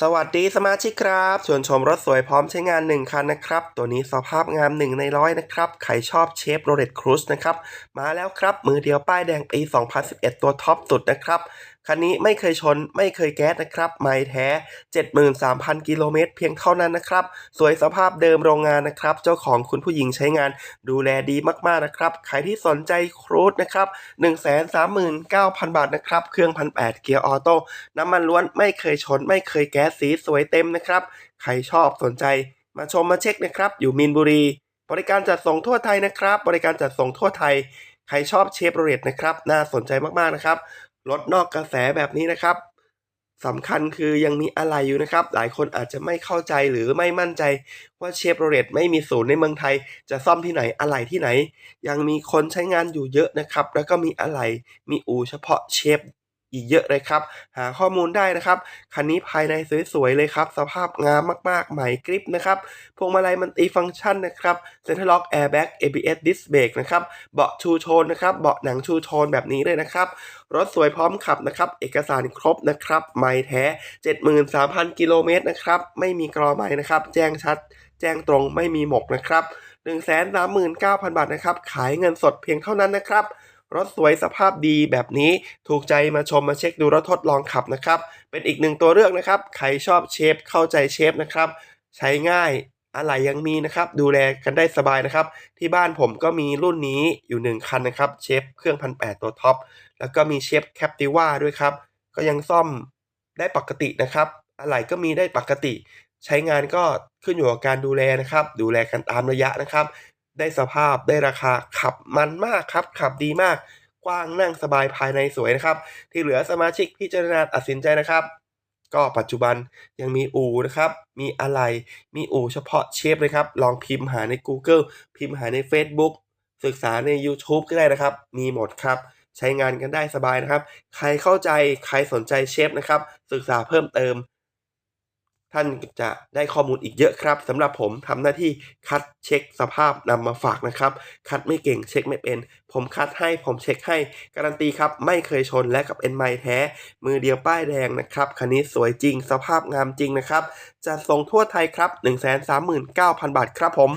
สวัสดีสมาชิกครับชวนชมรถสวยพร้อมใช้งาน 1 คันนะครับ ตัวนี้สภาพงาม 1 ในร้อยนะครับ ใครชอบเชฟโรเลตครูซนะครับ มาแล้วครับ มือเดียวป้ายแดงปี 2011 ตัวท็อปสุดนะครับ คันนี้ไม่เคยชนไม่เคยแก๊สนะครับไม่แท้ 73,000 กิโลเมตรเพียงเท่านั้นนะครับ สวยสภาพเดิมโรงงานนะครับ เจ้าของคุณผู้หญิงใช้งานดูแลดีมากๆนะครับ ใครที่สนใจครูซนะครับ 139,000 บาทนะครับ เครื่อง 1,800 เกียร์ออโต้ น้ำมันล้วนไม่เคยชน ไม่เคยแก๊สสีสวยเต็มนะครับ ใครชอบสนใจ มาชมมาเช็คนะครับ อยู่มีนบุรี บริการจัดส่งทั่วไทยนะครับ บริการจัดส่งทั่วไทยใครชอบเชฟโรเลตนะครับ น่าสนใจมาก ๆ นะครับ รถนอกกระแสแบบนี้นะครับสำคัญคือยังมีอะไรอยู่นะครับ หลายคนอาจจะไม่เข้าใจหรือไม่มั่นใจว่าเชฟโรเลตไม่มีศูนย์ในเมืองไทย จะซ่อมที่ไหนอะไรที่ไหน ยังมีคนใช้งานอยู่เยอะนะครับ แล้วก็มีอะไรมีอู่เฉพาะเชฟ อีกเยอะเลยครับ หาข้อมูลได้นะครับ คันนี้ภายในสวยๆเลยครับ สภาพงามมากๆ ใหม่กริปนะครับพวงมาลัยมันตีฟังก์ชันนะครับเซ็นทรัลล็อกแอร์แบ็ก ABS Disc Brake นะครับ เบาะชูโชนนะครับ เบาะหนังชูโชนแบบนี้เลยนะครับ รถสวยพร้อมขับนะครับ เอกสารครบนะครับ ไม่แท้ 73,000 กิโลเมตรนะครับ ไม่มีกรอไม่นะครับ แจ้งชัด แจ้งตรง ไม่มีหมกนะครับ 139,000 บาทนะครับ ขายเงินสดเพียงเท่านั้นนะครับ รถสวยสภาพดีแบบนี้ถูกใจมาชมมาเช็คดูรถทดลองขับนะครับ เป็นอีกหนึ่งตัวเลือกนะครับ ใครชอบเชฟเข้าใจเชฟนะครับ ใช้ง่ายอะไรยังมีนะครับ ดูแลกันได้สบายนะครับ ที่บ้านผมก็มีรุ่นนี้อยู่ 1 คันนะครับ เชฟเครื่องพันแตัวท็อป แล้วก็มีเชฟแคปติว่าด้วยครับ ก็ยังซ่อมได้ปกตินะครับ อะไรก็มีได้ปกติ ใช้งานก็ขึ้นอยู่กับการดูแลนะครับ ดูแลกันตามระยะนะครับ ได้สภาพได้ราคาขับมันมากครับ ขับดีมาก กว้างนั่งสบายภายในสวยนะครับ ที่เหลือสมาชิกพิจารณาตัดสินใจนะครับ ก็ปัจจุบันยังมีอูนะครับ มีอะไร มีอูเฉพาะเชฟเลยครับ ลองพิมพ์หาใน Google พิมพ์หาใน Facebook ศึกษาใน YouTube ก็ได้นะครับ มีหมดครับใช้งานกันได้สบายนะครับ ใครเข้าใจใครสนใจเชฟนะครับ ศึกษาเพิ่มเติม ท่านจะได้ข้อมูลอีกเยอะครับสำหรับผมทำหน้าที่คัดเช็คสภาพนำมาฝากนะครับ คัดไม่เก่งเช็คไม่เป็น ผมคัดให้ผมเช็คให้ การันตีครับ ไม่เคยชนและกับเอ็นไมแท้ มือเดียวป้ายแดงนะครับคันนี้สวยจริงสภาพงามจริงนะครับ จะส่งทั่วไทยครับ 139,000 บาทครับผม